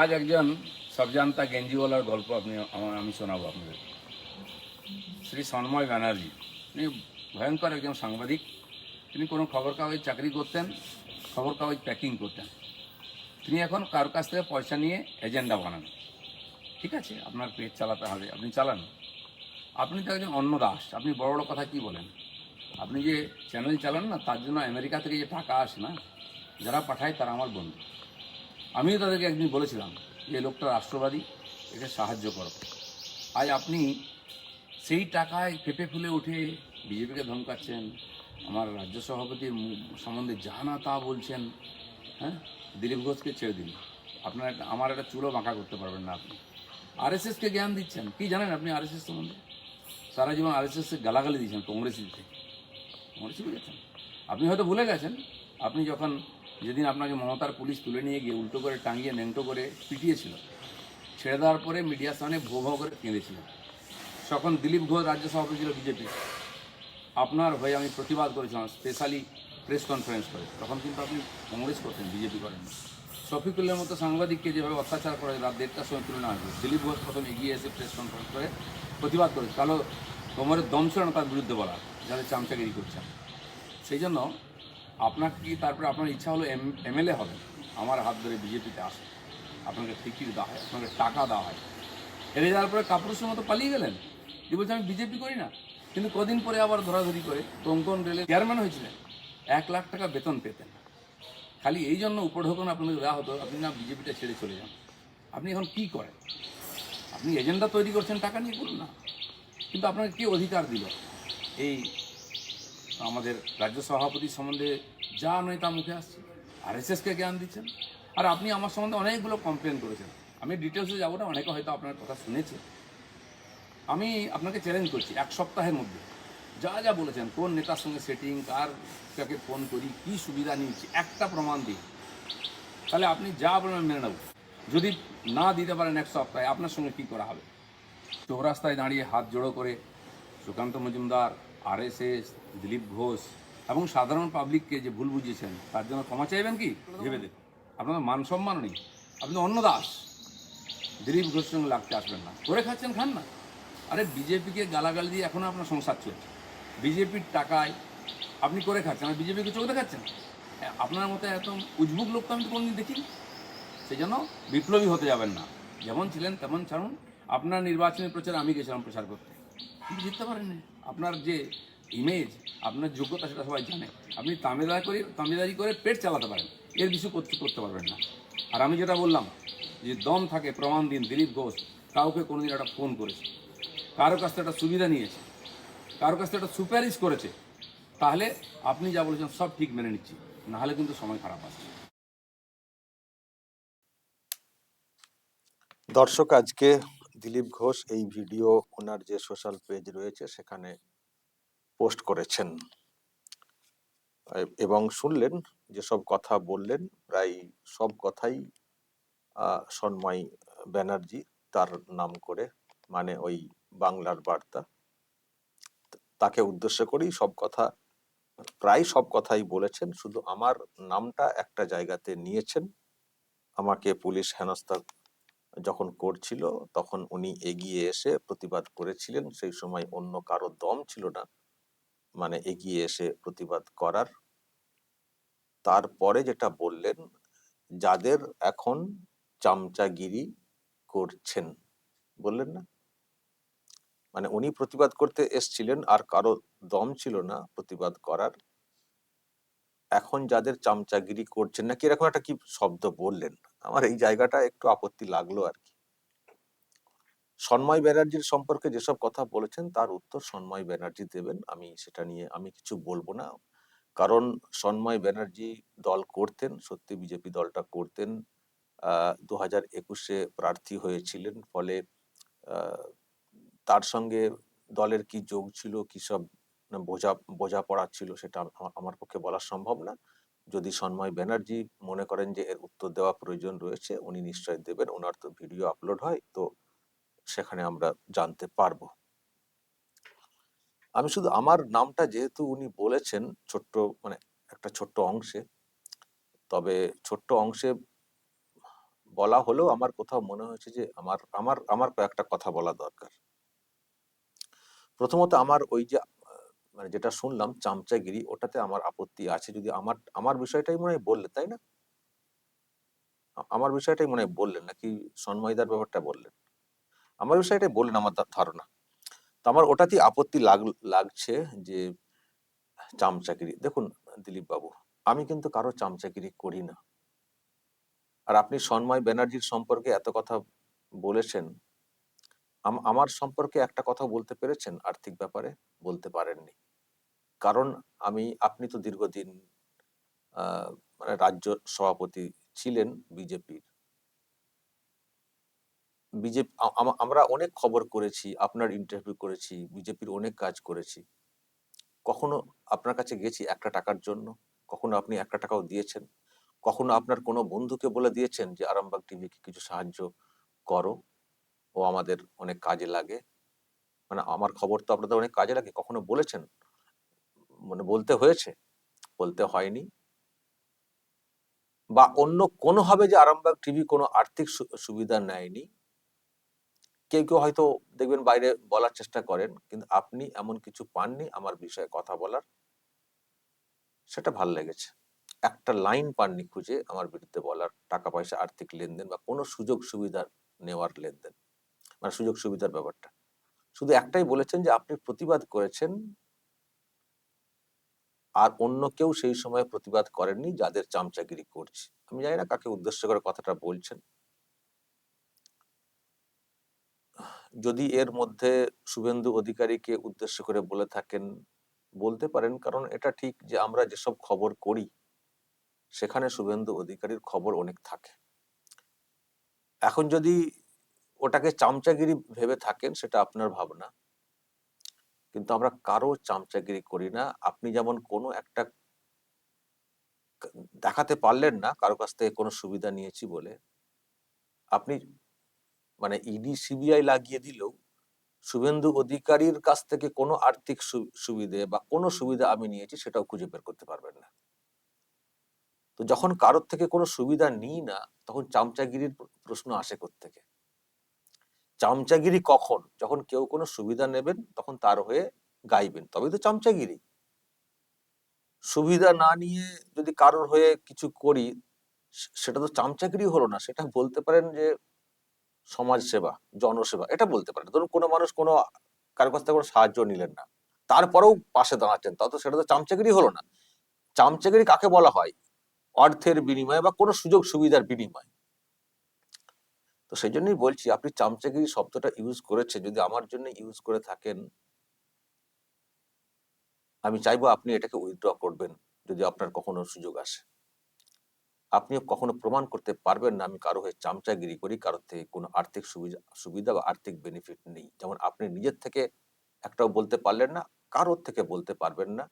আজ একজন সবজান্তা গেঞ্জিওয়ালার গল্প আপনি আমার আমি শোনাবো আপনাদের। শ্রী সন্ময় ব্যানার্জি। তিনি ভয়ঙ্কর একজন সাংবাদিক। তিনি কোনো খবর কাগজ চাকরি করতেন খবর কাগজ প্যাকিং করতেন। তিনি এখন কার কাছ থেকে পয়সা নিয়ে এজেন্ডা বানান। ঠিক আছে, আপনার পেট চালাতে হবে, আপনি চালান। আপনি তো একজন অন্য দাস, আপনি বড় বড় কথা কি বলেন? আপনি যে চ্যানেল চালান না, তার জন্য আমেরিকা থেকে যে টাকা আসে না, যারা পাঠায় তারা আমার বন্ধু। আমিও তাদেরকে একদিন বলেছিলাম যে লোকটা রাষ্ট্রবাদী একে সাহায্য করো। আজ আপনি সেই টাকায় ফেপে ফুলে উঠে বিজেপিকে ধমকাচ্ছেন, আমার রাজ্য সভাপতির সম্বন্ধে যা না তা বলছেন হ্যাঁ? দিলীপ ঘোষকে ছেড়ে দিন। আপনার একটা, আমার একটা চুলো বাঁকা করতে পারবেন না আপনি। আরএসএসকে জ্ঞান দিচ্ছেন। কি জানেন আপনি আরএসএস সম্বন্ধে? সারা জীবন আরএসএসকে গালাগালি দিয়েছেন কংগ্রেসি থেকে কংগ্রেসি বুঝেছেন আপনি হয়তো ভুলে গেছেন, আপনি যখন যেদিন আপনাকে মমতার পুলিশ তুলে নিয়ে গিয়ে উল্টো করে টাঙিয়ে ন্যাংটো করে পিটিয়েছিল, ছেড়ে দেওয়ার পরে মিডিয়ার সামনে ভো ভো করে কেঁদেছিল। তখন দিলীপ ঘোষ রাজ্য সভাপতি ছিল বিজেপি। আপনার হয়ে আমি প্রতিবাদ করেছিলাম স্পেশালি প্রেস কনফারেন্স করে। তখন কিন্তু আপনি কংগ্রেস করতেন, বিজেপি করেন শফিকুল্লের মতো সাংবাদিককে যেভাবে অত্যাচার করে রাত দেড়টার সময় তুলে নেওয়া হয়েছিল দিলীপ ঘোষ প্রথম এগিয়ে এসে প্রেস কনফারেন্স করে প্রতিবাদ করেছে। কালো কোমরের দম ছিল না তার বিরুদ্ধে বলা যাদের চামচাগিরি করছেন সেই জন্য আপনার কি তারপরে আপনার ইচ্ছা হলো এম, এমএলএ হবেন? আমার হাত ধরে বিজেপিতে আসে আপনাকে টিকিট দেওয়া হয়, আপনাকে টাকা দেওয়া হয়। হেরে যাওয়ার পরে কাপুরুষের মতো পালিয়ে গেলেন? কি বলছে, আমি বিজেপি করি না। কিন্তু কদিন পরে আবার ধরাধরি করে কোঙ্কন রেলের চেয়ারম্যান হয়েছিলেন। এক লাখ টাকা বেতন পেতেন। খালি এই জন্য উপঢৌকন আপনাকে দেওয়া হতো, আপনি না বিজেপিটা ছেড়ে চলে যান। আপনি এখন কি করেন? আপনি এজেন্ডা তৈরি করছেন, টাকা নিয়ে করুন না। কিন্তু আপনাকে কে অধিকার দিল? এই আমাদের রাজ্য সভাপতি সম্বন্ধে যা নয় তা মুখে আসছে। আর এসএসকে জ্ঞান দিচ্ছেন। আর আপনি আমার সম্বন্ধে অনেকগুলো কমপ্লেন করেছেন। আমি ডিটেলসে যাব না, অনেকে হয়তো আপনার কথা শুনেছে। আমি আপনাকে চ্যালেঞ্জ করছি এক সপ্তাহের মধ্যে। যা যা বলেছেন, কোন নেতার সঙ্গে সেটিং কার কাকে ফোন করি, কী সুবিধা নিয়েছি একটা প্রমাণ দিই তাহলে আপনি যা বলেন মেনে নেব। যদি না দিতে পারেন এক সপ্তাহে, আপনার সঙ্গে কী করা হবে? চৌরাস্তায় দাঁড়িয়ে হাত জোড়ো করে সুকান্ত মজুমদার আরএসএস দিলীপ ঘোষ এবং সাধারণ পাবলিককে যে ভুল বুঝিয়েছেন, তার জন্য ক্ষমা চাইবেন কি? ভেবে দেখুন। আপনাদের মান সম্মান নেই। আপনি অন্য দাস। দিলীপ ঘোষের সঙ্গে লাগতে আসবেন না। করে খাচ্ছেন, খান না। আরে বিজেপিকে গালাগালি দিয়ে এখনও আপনার সংসার চলছে। বিজেপির টাকায় আপনি করে খাচ্ছেন, আর বিজেপিকে চোখ দেখাচ্ছেন আপনার মতো এত উজবুক লোক তো আমি কোনোদিন দেখিনি। সেই জন্য বিপ্লবী হতে যাবেন না। যেমন ছিলেন, তেমন ছাড়ুন। আপনার নির্বাচনী প্রচার আমি গেছিলাম প্রচার করতে। কিন্তু জিততে পারেননি। আপনার যে ইমেজ আপনার যোগ্যতা সেটা সবাই জানে। আপনি তামিলদারি করে তামিলদারি করে পেট চালাতে পারেন। এর কিছু করতে করতে পারবেন না। আর আমি যেটা বললাম, যে দম থাকে, প্রমাণ দিন, দিলীপ ঘোষ, কাউকে কোনোদিন একটা ফোন করেছে। কারও কাছ থেকে একটা সুবিধা নিয়েছে। কারও কাছ থেকে একটা সুপারিশ করেছে। তাহলে আপনি যা বলেছেন সব ঠিক মেনে নিচ্ছি। নাহলে কিন্তু সময় খারাপ আসছে দর্শক, আজকে দিলীপ ঘোষ এই ভিডিও ওনার যে সোশ্যাল পেজ রয়েছে সেখানে পোস্ট করেছেন। এবং শুনলেন, যেসব কথা বললেন, প্রায় সব কথাই সন্ময় ব্যানার্জি তার নাম করে মানে ওই বাংলার বার্তা। তাকে উদ্দেশ্য করেই সব কথা, প্রায় সব কথাই বলেছেন, শুধু আমার নামটা একটা জায়গাতে নিয়েছেন। আমাকে পুলিশ হেনস্থা যখন করছিল, তখন উনি এগিয়ে এসে প্রতিবাদ করেছিলেন। সেই সময় অন্য কারও দম ছিল না। মানে এগিয়ে এসে প্রতিবাদ করার। তারপরে যেটা বললেন, যাদের এখন চামচাগিরি করছেন। বললেন না? মানে উনি প্রতিবাদ করতে এসছিলেন আর কারও দম ছিল না প্রতিবাদ করার। এখন যাদের চামচাগিরি করছেন, নাকি এরকম একটা কি শব্দ বললেন? আমার এই জায়গাটা একটু আপত্তি লাগল আর কি সন্ময় ব্যানার্জির সম্পর্কে যেসব কথা বলেছেন, তার উত্তর সন্ময় ব্যানার্জি দেবেন। আমি সেটা নিয়ে আমি কিছু বলব না। কারণ সন্ময় ব্যানার্জি দল করতেন, সত্যি বিজেপি দলটা করতেন দু হাজার একুশে প্রার্থী হয়েছিলেন, ফলে তার সঙ্গে দলের কি যোগ ছিল, কি সব বোঝা, বোঝাপড়া ছিল, সেটা আমার পক্ষে বলা সম্ভব না। যদি সন্ময় ব্যানার্জি মনে করেন যে এর উত্তর দেওয়া প্রয়োজন রয়েছে, উনি নিশ্চয় দেবেন, ওনার তো ভিডিও আপলোড হয়, তো সেখানে আমরা জানতে পারব। আমি শুধু আমার নামটা যেহেতু উনি বলেছেন, ছোট্ট মানে একটা ছোট্ট অংশে, তবে ছোট্ট অংশে বলা হলেও আমার কোথাও মনে হয়েছে যে আমার আমার আমার কয়েকটা কথা বলা দরকার। প্রথমত আমার ওই যে মানে যেটা শুনলাম চামচাগিরি, ওটাতে আমার আপত্তি আছে। যদি আমার আমার বিষয়টাই মনে হয় বললেন, তাই না? আমার বিষয়টাই মনে হয় বললেন, নাকি সন্ময়দার ব্যাপারটা বললেন? আমার বিষয়টাই বললেন আমার ধারণা। তো আমার ওটাতেই আপত্তি লাগ, লাগছে যে চামচাগিরি, দেখুন দিলীপ বাবু আমি কিন্তু কারও চামচাগিরি করি না। আর আপনি সন্ময় ব্যানার্জির সম্পর্কে এত কথা বলেছেন, আম- আমার সম্পর্কে একটা কথা বলতে পেরেছেন, আর্থিক ব্যাপারে বলতে পারেননি। কারণ আমি, আপনি তো দীর্ঘদিন মানে রাজ্য সভাপতি ছিলেন বিজেপির। বিজেপি আমরা অনেক খবর করেছি, আপনার ইন্টারভিউ করেছি, বিজেপির অনেক কাজ করেছি। কখনো আপনার কাছে গেছি একটা টাকার জন্য? কখনো আপনি একটা টাকাও দিয়েছেন? কখনো আপনার কোনো বন্ধুকে বলে দিয়েছেন যে, আরামবাগ টিভিকে কিছু সাহায্য করো? ও আমাদের অনেক কাজে লাগে। মানে আমার খবর তো আপনাদের অনেক কাজে লাগে, কখনো বলেছেন? মানে বলতে হয়েছে, বলতে হয়নি। বা অন্য কোনোভাবে যে আরামবাগ টিভি কোনো আর্থিক সুবিধা নেয়নি। কেউ কেউ হয়তো দেখবেন বাইরে বলার চেষ্টা করেন, কিন্তু আপনি এমন কিছু পাননি আমার বিষয়ে কথা বলার। সেটা ভালো লেগেছে। একটা লাইন পাননি খুঁজে আমার বিরুদ্ধে বলার টাকা পয়সা আর্থিক লেনদেন বা কোনো সুযোগ সুবিধার নেওয়ার লেনদেন। মানে সুযোগ সুবিধার ব্যাপারটা। শুধু একটাই বলেছেন যে আপনি প্রতিবাদ করেছেন আর অন্য কেউ সেই সময় প্রতিবাদ করেননি যাদের চামচাগিরি করছে। আমি জানি না কাকে উদ্দেশ্য করে কথাটা বলছেন। যদি এর মধ্যে শুভেন্দু অধিকারীকে উদ্দেশ্য করে বলে থাকেন, বলতে পারেন। কারণ এটা ঠিক যে আমরা যেসব খবর করি, সেখানে শুভেন্দু অধিকারীর খবর অনেক থাকে। এখন যদি ওটাকে চামচাগিরি ভেবে থাকেন, সেটা আপনার ভাবনা। কিন্তু আমরা কারও চামচাগিরি করি না। আপনি যেমন কোনো একটা দেখাতে পারলেন না, কারও কাছ থেকে কোনো সুবিধা নিয়েছি বলে, আপনি মানে ইডি সিবিআই লাগিয়ে দিলেও শুভেন্দু অধিকারীর কাছ থেকে কোনো আর্থিক সুবিধে বা কোনো সুবিধা আমি নিয়েছি, সেটাও খুঁজে বের করতে পারবেন না। তো যখন কারোর থেকে কোনো সুবিধা নিই না, তখন চামচাগিরির প্রশ্ন আসে থেকে চামচাগিরি কখন? যখন কেউ কোনো সুবিধা নেবেন, তখন তার হয়ে গাইবেন। তবে তো চামচাগিরি। সুবিধা না নিয়ে যদি কারোর হয়ে কিছু করি সেটা তো চামচাগিরি হলো না। সেটা বলতে পারেন যে সমাজ সেবা জনসেবা, এটা বলতে পারেন। ধরুন কোনো মানুষ কোনো কারও কাছ থেকে কোনো সাহায্য নিলেন না, তারপরেও পাশে দাঁড়াচ্ছেন তত সেটা তো চামচাগিরি হলো না। চামচাগিরি কাকে বলা হয়? অর্থের বিনিময়ে বা কোনো সুযোগ সুবিধার বিনিময়ে। তো সেই জন্যই বলছি, আপনি চামচাগিরি শব্দটা ইউজ করেছে, যদি আমার জন্য ইউজ করে থাকেন, আমি চাইব আপনি এটাকে উইথড্র করবেন, যদি আপনার কখনো সুযোগ আসে। আপনি কখনো প্রমাণ করতে পারবেন না আমি কারও হয়ে চামচাগিরি করি, কারোর থেকে কোনো আর্থিক সুবিধা সুবিধা বা আর্থিক বেনিফিট নেই। যেমন আপনি নিজের থেকে একটাও বলতে পারলেন না, কারোর থেকে বলতে পারবেন না।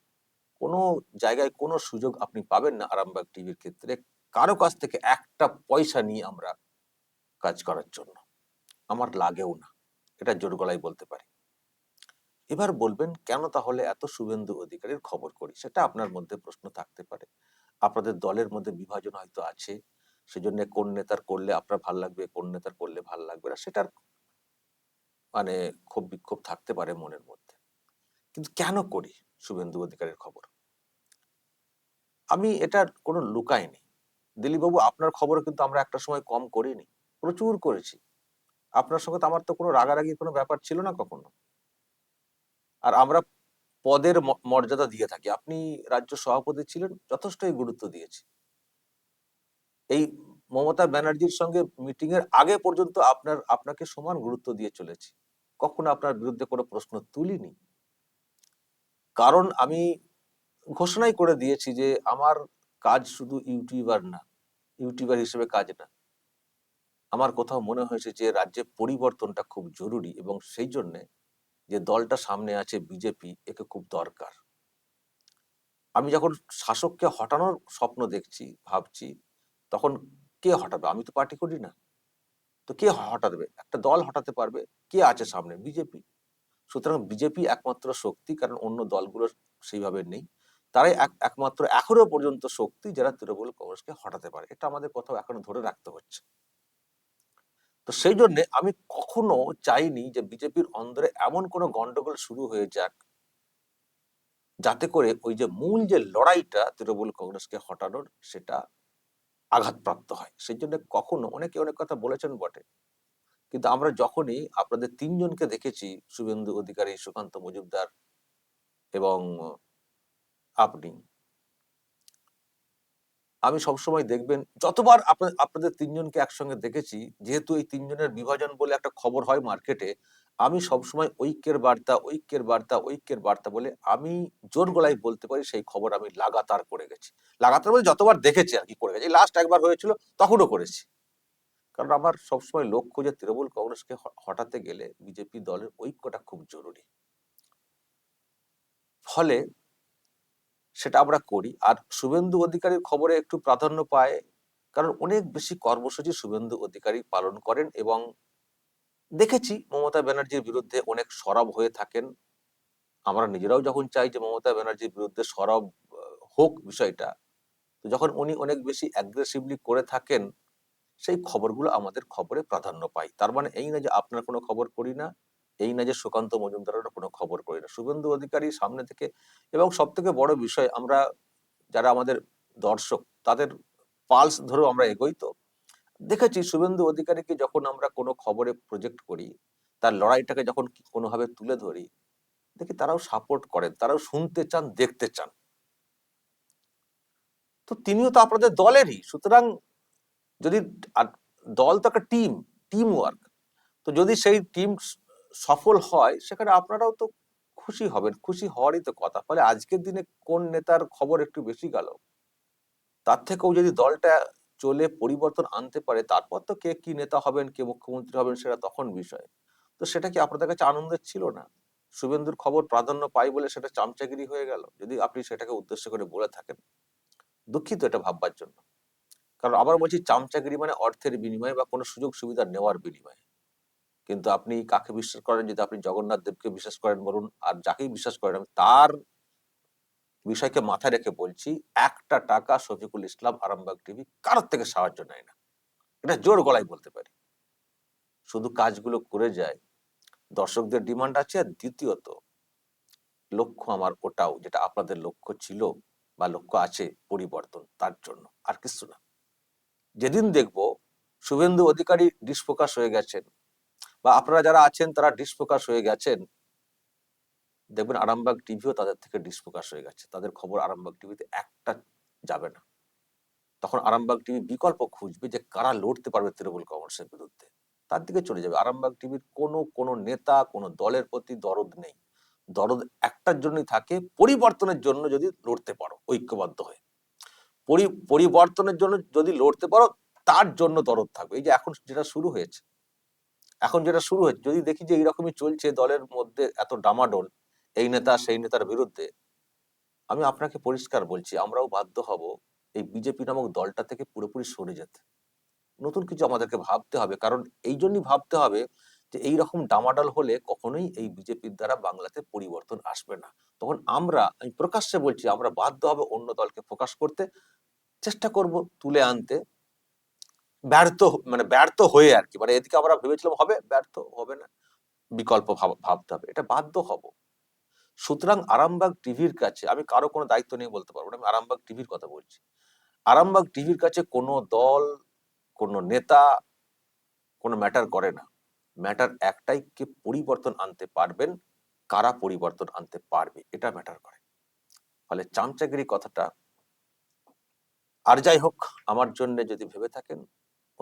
কোনো জায়গায় কোনো সুযোগ আপনি পাবেন না আরামবাগ টিভির ক্ষেত্রে। কারও কাছ থেকে একটা পয়সা নিয়ে আমরা কাজ করার জন্য। আমার লাগেও না। এটা জোর গলায় বলতে পারি। এবার বলবেন, কেন তাহলে এত শুভেন্দু অধিকারীর খবর করি? সেটা আপনার মধ্যে প্রশ্ন থাকতে পারে। আপনাদের দলের মধ্যে বিভাজন হয়তো আছে। সেজন্য কোন নেতার করলে আপনার ভালো লাগবে, কোন নেতার করলে ভালো লাগবে না, সেটার মানে ক্ষোভ বিক্ষোভ থাকতে পারে মনের মধ্যে। কিন্তু কেন করি শুভেন্দু অধিকারীর খবর? আমি এটার কোনো লুকাইনি। দিলীপবাবু, আপনার খবর কিন্তু আমরা একটা সময় কম করিনি। প্রচুর করেছি। আপনার সঙ্গে তো আমার তো কোনো রাগারাগির কোনো ব্যাপার ছিল না কখনো। আর আমরা পদের মর্যাদা দিয়ে থাকি। আপনি রাজ্য সভাপতি ছিলেন, যথেষ্টই গুরুত্ব দিয়েছি। এই মমতা ব্যানার্জির সঙ্গে মিটিং এর আগে পর্যন্ত আপনার, আপনাকে সমান গুরুত্ব দিয়ে চলেছি। কখনো আপনার বিরুদ্ধে কোনো প্রশ্ন তুলিনি। কারণ আমি ঘোষণাই করে দিয়েছি যে আমার কাজ শুধু ইউটিউবার না, ইউটিউবার হিসেবে কাজ না আমার কোথাও মনে হয়েছে যে রাজ্যে পরিবর্তনটা খুব জরুরি এবং সেই জন্যে যে দলটা সামনে আছে বিজেপি, একে খুব দরকার। আমি যখন শাসককে হটানোর স্বপ্ন দেখছি, ভাবছি, তখন কে হটাবে? আমি তো পার্টি করি না। তো কে হটাবে? একটা দল হটাতে পারবে? কে আছে সামনে? বিজেপি। সুতরাং বিজেপি একমাত্র শক্তি, কারণ অন্য দলগুলো সেইভাবে নেই। তারাই এক- একমাত্র এখনও পর্যন্ত শক্তি যারা তৃণমূল কংগ্রেসকে হটাতে পারে। এটা আমাদের কোথাও এখনও ধরে রাখতে হচ্ছে। তো সেই জন্যে আমি কখনো চাইনি যে বিজেপির অন্দরে এমন কোনো গন্ডগোল শুরু হয়ে যাক, যাতে করে ওই যে মূল যে লড়াইটা তৃণমূল কংগ্রেসকে হটানোর সেটা আঘাতপ্রাপ্ত হয়। সেই জন্য কখনো, অনেকে অনেক কথা বলেছেন বটে, কিন্তু আমরা যখনই আপনাদের তিনজনকে দেখেছি, শুভেন্দু অধিকারী, সুকান্ত মজুমদার এবং আপনি আমি সবসময় দেখবেন, যতবার আপনাদের তিনজনকে একসঙ্গে দেখেছি, যেহেতু এই তিনজনের বিভাজন বলে একটা খবর হয় মার্কেটে, আমি সবসময় ঐক্যের বার্তা ঐক্যের বার্তা ঐক্যের বার্তা বলে আমি জোর গলায় বলতে পারি সেই খবর আমি লাগাতার করে গেছি। লাগাতার বলে যতবার দেখেছি আর কি করে গেছি। লাস্ট একবার হয়েছিল, তখনও করেছি। কারণ আমার সবসময় লক্ষ্য যে তৃণমূল কংগ্রেসকে হটাতে গেলে বিজেপি দলের ঐক্যটা খুব জরুরি। ফলে সেটা আমরা করি। আর শুভেন্দু অধিকারীর খবরে একটু প্রাধান্য পায়, কারণ অনেক বেশি কর্মসূচি শুভেন্দু অধিকারী পালন করেন এবং দেখেছি মমতা ব্যানার্জির বিরুদ্ধে অনেক সরব হয়ে থাকেন। আমরা নিজেরাও যখন চাই যে মমতা ব্যানার্জির বিরুদ্ধে সরব হোক বিষয়টা, তো যখন উনি অনেক বেশি অ্যাগ্রেসিভলি করে থাকেন, সেই খবরগুলো আমাদের খবরে প্রাধান্য পায়। তার মানে এই না যে আপনার কোনো খবর করি না। এই না যে সুকান্ত মজুমদারেরও কোনো খবর করি না। শুভেন্দু অধিকারী সামনে থেকে এবং সব থেকে বড় বিষয়, আমরা যারা আমাদের দর্শক, তাদের পালস ধরেও আমরা এগোই তো। দেখেছি শুভেন্দু অধিকারীকে যখন আমরা কোনো খবরে প্রজেক্ট করি, তার লড়াইটাকে যখন কোনোভাবে তুলে ধরি, দেখি তারাও সাপোর্ট করেন, তারাও শুনতে চান, দেখতে চান। তো তিনিও তো আপনাদের দলেরই, সুতরাং যদি দল তো একটা টিম টিম ওয়ার্ক তো যদি সেই টিম সফল হয়, সেখানে আপনারাও তো খুশি হবেন। খুশি হওয়ারই তো কথা। ফলে আজকের দিনে কোন নেতার খবর একটু বেশি গেল? তার থেকেও যদি দলটা চলে পরিবর্তন আনতে পারে, তারপর তো কে কি নেতা হবেন, কে মুখ্যমন্ত্রী হবেন, সেটা তখন বিষয়। তো সেটা কি আপনাদের কাছে আনন্দের ছিল না? শুভেন্দুর খবর প্রাধান্য পাই বলে সেটা চামচাগিরি হয়ে গেল, যদি আপনি সেটাকে উদ্দেশ্য করে বলে থাকেন। দুঃখিত এটা ভাববার জন্য। কারণ আবার বলছি, চামচাগিরি মানে অর্থের বিনিময়ে বা কোনো সুযোগ সুবিধা নেওয়ার বিনিময়ে। কিন্তু আপনি কাকে বিশ্বাস করেন? যদি আপনি জগন্নাথ দেবকে বিশ্বাস করেন বলুন, আর যাকেই বিশ্বাস করেন, আমি তার বিষয়কে মাথায় রেখে বলছি, একটা টাকা শফিকুল ইসলাম আরামবাগ টিভি কারোর থেকে সাহায্য নেয় না। এটা জোর গলায় বলতে পারি। শুধু কাজগুলো করে যায়, দর্শকদের ডিমান্ড আছে, আর দ্বিতীয়ত, লক্ষ্য আমার ওটাও, যেটা আপনাদের লক্ষ্য ছিল বা লক্ষ্য আছে পরিবর্তন, তার জন্য, আর কিছু না। যেদিন দেখব, শুভেন্দু অধিকারী ডিসফোকাস হয়ে গেছেন বা আপনারা যারা আছেন, তারা ডিসফোকাস হয়ে গেছেন। দেখবেন আরামবাগ টিভিও তাদের থেকে ডিসফোকাস হয়ে গেছে। তাদের খবর আরামবাগ টিভিতে একটা যাবে না। তখন আরামবাগ টিভি বিকল্প খুঁজবে যে কারা লড়তে পারবে তৃণমূল কংগ্রেসের বিরুদ্ধে। তার দিকে চলে যাবে। আরামবাগ টিভির কোনো কোনো নেতা, কোনো দলের প্রতি দরদ নেই। দরদ একটার জন্যই থাকে, পরিবর্তনের জন্য যদি লড়তে পারো, ঐক্যবদ্ধ হয়ে। পরিবর্তনের জন্য যদি লড়তে পারো, তার জন্য দরদ থাকবে। এই যে এখন যেটা শুরু হয়েছে এখন যেটা শুরু হয়েছে, যদি দেখি যে এইরকমই চলছে দলের মধ্যে এত ডামাডোল, এই নেতা সেই নেতার বিরুদ্ধে, আমি আপনাকে পরিষ্কার বলছি, আমরাও বাধ্য হব এই বিজেপি নামক দলটা থেকে পুরোপুরি সরে যেতে। নতুন কিছু আমাদেরকে ভাবতে হবে, কারণ এই জন্যই ভাবতে হবে যে এই রকম ডামাডাল হলে কখনোই এই বিজেপির দ্বারা বাংলাতে পরিবর্তন আসবে না। তখন আমরা, আমি প্রকাশ্যে বলছি, আমরা বাধ্য হবে অন্য দলকে ফোকাস করতে, চেষ্টা করব তুলে আনতে। ব্যর্থ মানে ব্যর্থ হয়ে আর কি। মানে এদিকে আমরা ভেবেছিলাম হবে, ব্যর্থ হবে না। বিকল্প ভাব- ভাবতে হবে। এটা বাধ্য হব। সুতরাং আরামবাগ টিভির কাছে, আমি কারও কোনো দায়িত্ব নিয়ে বলতে পারব না, আমি আরামবাগ টিভির কথা বলছি। আরামবাগ টিভির কাছে কোনো দল, কোনো নেতা, কোনো ম্যাটার করে না। ম্যাটার একটাই কে পরিবর্তন আনতে পারবেন, কারা পরিবর্তন আনতে পারবে, এটা ম্যাটার করে। ফলে চামচাগিরি কথাটা, আর যাই হোক, আমার জন্য যদি ভেবে থাকেন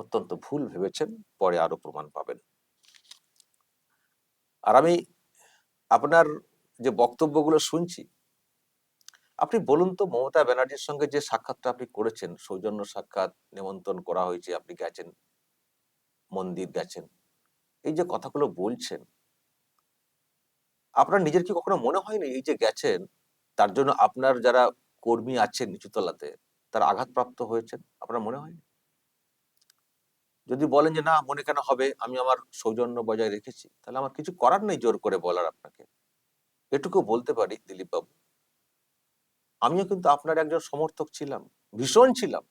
অত্যন্ত ভুল ভেবেছেন, পরে আরও প্রমাণ পাবেন। আর আমি আপনার যে বক্তব্যগুলো শুনছি, আপনি বলুন তো মমতা ব্যানার্জির সঙ্গে যে সাক্ষাৎটা আপনি করেছেন, সৌজন্য সাক্ষাৎ নিমন্ত্রণ করা হয়েছে, আপনি গেছেন, মন্দির গেছেন, এই যে কথাগুলো বলছেন, আপনার নিজের কি কখনো মনে হয়নি এই যে গেছেন, তার জন্য আপনার যারা কর্মী আছেন নিচুতলাতে, তারা আঘাতপ্রাপ্ত হয়েছেন? আপনার মনে হয়নি? যদি বলেন যে, না, মনে কেন হবে? আমি আমার সৌজন্য বজায় রেখেছি। তাহলে আমার কিছু করার নেই জোর করে বলার আপনাকে। এটুকু বলতে পারি দিলীপ বাবু আমিও কিন্তু আপনার একজন সমর্থক ছিলাম, ভীষণ ছিলাম।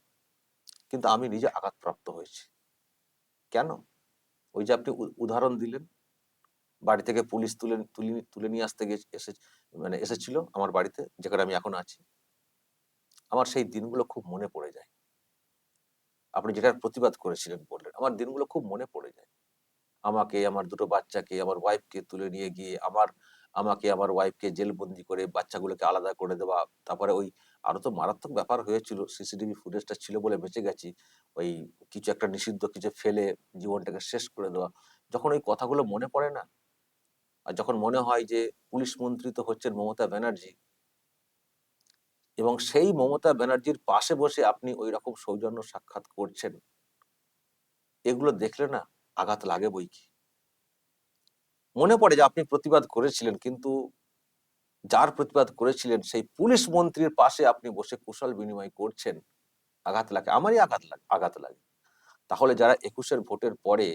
কিন্তু আমি নিজে আঘাতপ্রাপ্ত হয়েছি। কেন? ওই যে আপনি উদাহরণ দিলেন, বাড়ি থেকে পুলিশ তুলে তুলে তুলে নিয়ে আসতে গিয়ে এসে মানে এসেছিল আমার বাড়িতে, যেখানে আমি এখন আছি। আমার সেই দিনগুলো খুব মনে পড়ে যায়। আপনি যেটার প্রতিবাদ করেছিলেন বললেন, আমার দিনগুলো খুব মনে পড়ে যায়। আমাকে, আমার দুটো বাচ্চাকে, আমার ওয়াইফকে তুলে নিয়ে গিয়ে, আমার, আমাকে, আমার ওয়াইফকে জেলবন্দি করে বাচ্চাগুলোকে আলাদা করে দেওয়া, তারপরে ওই আরও তো মারাত্মক ব্যাপার হয়েছিল সিসিটিভি ফুটেজটা ছিল বলে বেঁচে গেছি, ওই কিছু একটা নিষিদ্ধ কিছু ফেলে জীবনটাকে শেষ করে দেওয়া, যখন ওই কথাগুলো মনে পড়ে না, আর যখন মনে হয় যে পুলিশ মন্ত্রী তো হচ্ছেন মমতা ব্যানার্জি এবং সেই মমতা ব্যানার্জির পাশে বসে আপনি ওই রকম সৌজন্য সাক্ষাৎ করছেন। এগুলো দেখলে না আঘাত লাগে বই কি। মনে পড়ে যে আপনি প্রতিবাদ করেছিলেন কিন্তু যার প্রতিবাদ করেছিলেন সেই পুলিশ মন্ত্রীর পাশে আপনি বসে কুশল বিনিময় করছেন, আঘাত লাগে, আমারই আঘাত লাগে আঘাত লাগে। তাহলে যারা একুশের ভোটের পরে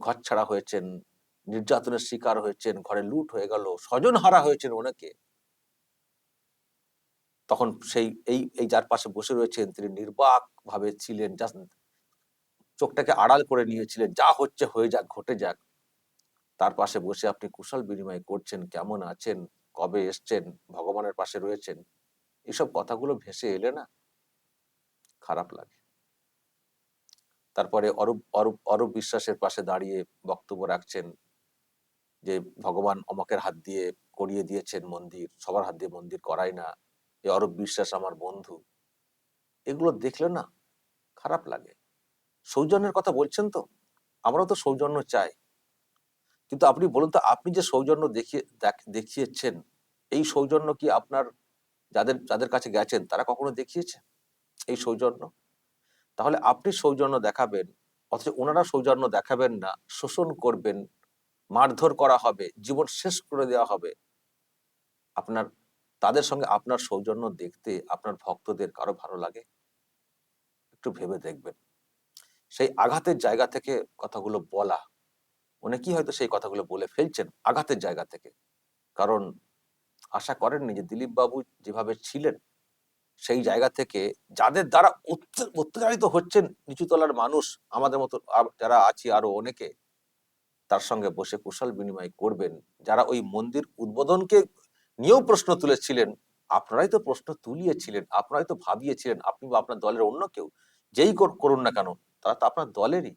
ঘর ছাড়া হয়েছেন, নির্যাতনের শিকার হয়েছেন, ঘরে লুট হয়ে গেল, স্বজন হারা হয়েছেন অনেকে তখন সেই, এই এই যার পাশে বসে রয়েছেন তিনি নির্বাক ভাবে ছিলেন জাস্ট চোখটাকে আড়াল করে নিয়েছিলেন, যা হচ্ছে, হয়ে যাক, ঘটে যাক। তার পাশে বসে আপনি কুশল বিনিময় করছেন, কেমন আছেন, কবে এসছেন, ভগবানের পাশে রয়েছেন, এসব কথাগুলো ভেসে এলে না, খারাপ লাগে। তারপরে অরূপ অরূপ অরূপ বিশ্বাসের পাশে দাঁড়িয়ে বক্তব্য রাখছেন যে, ভগবান অমকের হাত দিয়ে করিয়ে দিয়েছেন মন্দির, সবার হাত দিয়ে মন্দির করায় না এই অরূপ বিশ্বাস আমার বন্ধু। এগুলো দেখলে না খারাপ লাগে। সৌজন্যের কথা বলছেন তো? আমরাও তো সৌজন্য চাই। কিন্তু আপনি বলুন তো, আপনি যে সৌজন্য দেখিয়ে, দেখ- দেখিয়েছেন, এই সৌজন্য কি আপনার যাদের যাদের কাছে গেছেন, তারা কখনো দেখিয়েছে এই সৌজন্য? তাহলে আপনি সৌজন্য দেখাবেন, অথচ ওনারা সৌজন্য দেখাবেন না, শোষণ করবেন, মারধর করা হবে, জীবন শেষ করে দেওয়া হবে। আপনার তাদের সঙ্গে আপনার সৌজন্য দেখতে আপনার ভক্তদের কারও ভালো লাগে? একটু ভেবে দেখবেন। সেই আঘাতের জায়গা থেকে কথাগুলো বলা অনেকেই হয়তো সেই কথাগুলো বলে ফেলছেন আঘাতের জায়গা থেকে। কারণ আশা করেননি যে দিলীপ বাবু যেভাবে ছিলেন, সেই জায়গা থেকে যাদের দ্বারা অত্যাচারিত হচ্ছেন নিচুতলার মানুষ, আমাদের মতো যারা আছি আরও অনেকে, তার সঙ্গে বসে কুশল বিনিময় করবেন। যারা ওই মন্দির উদ্বোধনকে নিয়েও প্রশ্ন তুলেছিলেন, আপনারাই তো প্রশ্ন তুলিয়েছিলেন, আপনারাই তো ভাবিয়েছিলেন, আপনি বা আপনার দলের অন্য কেউ, যেই করুন না কেন, তারা তো আপনার দলেরই।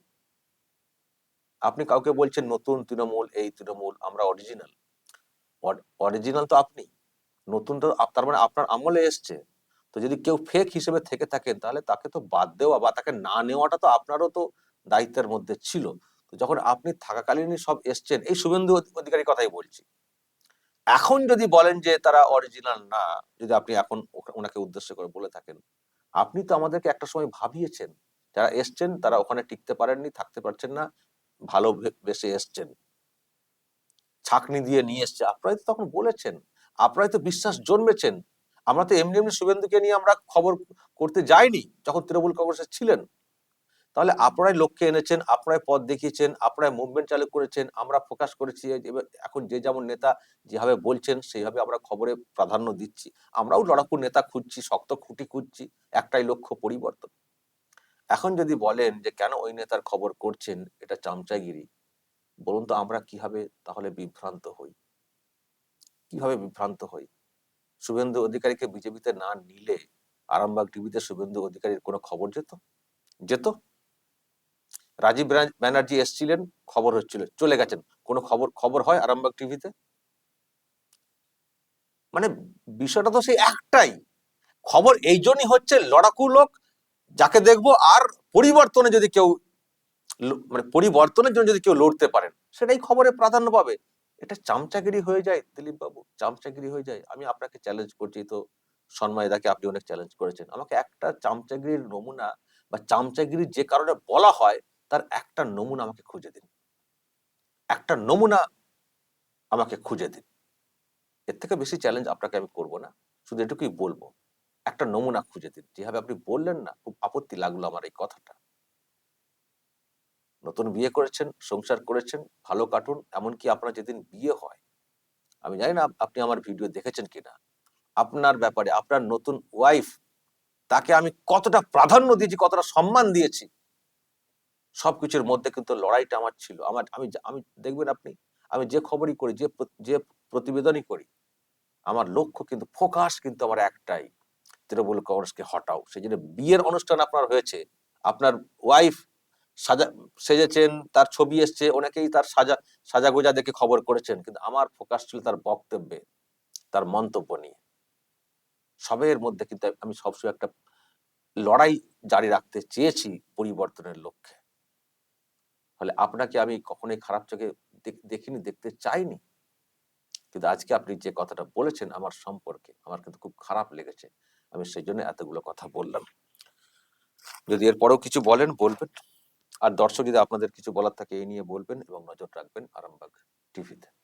আপনি কাউকে বলছেন নতুন তৃণমূল, এই তৃণমূল, আমরা অরিজিনাল অরিজিনাল তো আপনি, নতুন তো তার মানে আপনার আমলে এসছে। তো যদি কেউ ফেক হিসেবে থেকে থাকেন, তাহলে তাকে তো বাদ দেওয়া বা তাকে না নেওয়াটা তো আপনারও তো দায়িত্বের মধ্যে ছিল। যখন আপনি থাকাকালীনই সব এসছেন, এই শুভেন্দু অধি- অধিকারী কথাই বলছি। এখন যদি বলেন যে তারা অরিজিনাল না, যদি আপনি এখন ওনাকে উদ্দেশ্য করে বলে থাকেন, আপনি তো আমাদেরকে একটা সময় ভাবিয়েছেন। যারা এসছেন তারা ওখানে টিকতে পারেননি, থাকতে পারছেন না, ভালো বে- বেসে এসছেন। ছাকনি দিয়ে নিয়ে এসছে। আপনারাই তো তখন বলেছেন, আপনারাই তো বিশ্বাস জন্মেছেন। আমরা তো এমনি এমনি শুভেন্দুকে নিয়ে আমরা খবর করতে যাইনি, যখন তৃণমূল কংগ্রেসে ছিলেন। তাহলে আপনারাই লক্ষ্যে এনেছেন, আপনারাই পথ দেখিয়েছেন, আপনারাই মুভমেন্ট চালু করেছেন, আমরা ফোকাস করেছি এখন যে যেমন নেতা যেভাবে বলছেন, সেইভাবে আমরা খবরে প্রাধান্য দিচ্ছি। আমরাও লড়াকু নেতা খুঁজছি, শক্ত খুঁটি খুঁজছি, একটাই লক্ষ্য পরিবর্তন। এখন যদি বলেন যে কেন ওই নেতার খবর করছেন, এটা চামচাগিরি, বলুন তো আমরা কীভাবে তাহলে বিভ্রান্ত হই? কীভাবে বিভ্রান্ত হই? শুভেন্দু অধিকারীকে বিজেপিতে না নিলে আরামবাগ টিভিতে শুভেন্দু অধিকারীর কোনো খবর যেত? যেত? রাজীব ব্যানার্জি এসছিলেন, খবর হচ্ছিল, চলে গেছেন। কোনো খবর খবর হয় আরামবাগ টিভিতে? মানে বিষয়টা তো সেই একটাই। খবর এই জন্যই হচ্ছে লড়াকু লোক, যাকে দেখব আর পরিবর্তনে যদি কেউ মানে পরিবর্তনের জন্য যদি কেউ লড়তে পারেন, সেটাই খবরে প্রাধান্য পাবে। এটা চামচাগিরি হয়ে যায় দিলীপ বাবু চামচাগিরি হয়ে যায়। আমি আপনাকে চ্যালেঞ্জ করছি তো সন্ময়দাকে আপনি অনেক চ্যালেঞ্জ করেছেন। আমাকে একটা চামচাগিরির নমুনা বা চামচাগিরি যে কারণে বলা হয় তার একটা নমুনা আমাকে খুঁজে দিন। একটা নমুনা আমাকে খুঁজে দিন। এর থেকে বেশি চ্যালেঞ্জ আপনাকে আমি করব না। শুধু এটুকুই বলব, একটা নমুনা খুঁজে দিন। যেভাবে আপনি বললেন না, খুব আপত্তি লাগল আমার এই কথাটা। নতুন বিয়ে করেছেন, সংসার করেছেন, ভালো কাটুন, এমনকি আপনার যেদিন বিয়ে হয়, আমি জানি না আপনি আমার ভিডিও দেখেছেন কিনা। আপনার ব্যাপারে, আপনার নতুন ওয়াইফ তাকে আমি কতটা প্রাধান্য দিয়েছি, কতটা সম্মান দিয়েছি সবকিছুর মধ্যে কিন্তু লড়াইটা আমার ছিল। আমার, আমি আমি, দেখবেন আপনি, আমি যে খবরই করি, যে যে প্রতিবেদনই করি, আমার লক্ষ্য কিন্তু, ফোকাস কিন্তু আমার একটাই, তৃণমূল কংগ্রেসকে হটাও। সেই জন্য বিয়ের অনুষ্ঠান আপনার হয়েছে, আপনার ওয়াইফ সাজা, সেজেছেন, তার ছবি এসছে, অনেকেই তার সাজা সাজা গোজা দেখে খবর করেছেন, কিন্তু আমার ফোকাস ছিল তার বক্তব্যে, তার মন্তব্য নিয়ে। সবের মধ্যে কিন্তু আমি সবসময় একটা লড়াই জারি রাখতে চেয়েছি পরিবর্তনের লক্ষ্যে। ফলে আপনাকে আমি কখনোই খারাপ চোখে দেখ- দেখিনি, দেখতে চাইনি। কিন্তু আজকে আপনি যে কথাটা বলেছেন আমার সম্পর্কে, আমার কিন্তু খুব খারাপ লেগেছে। আমি সেই জন্য এতগুলো কথা বললাম। যদি এরপরেও কিছু বলেন, বলবেন। আর দর্শক যদি আপনাদের কিছু বলার থাকে, এই নিয়ে বলবেন এবং নজর রাখবেন আরামবাগ টিভিতে।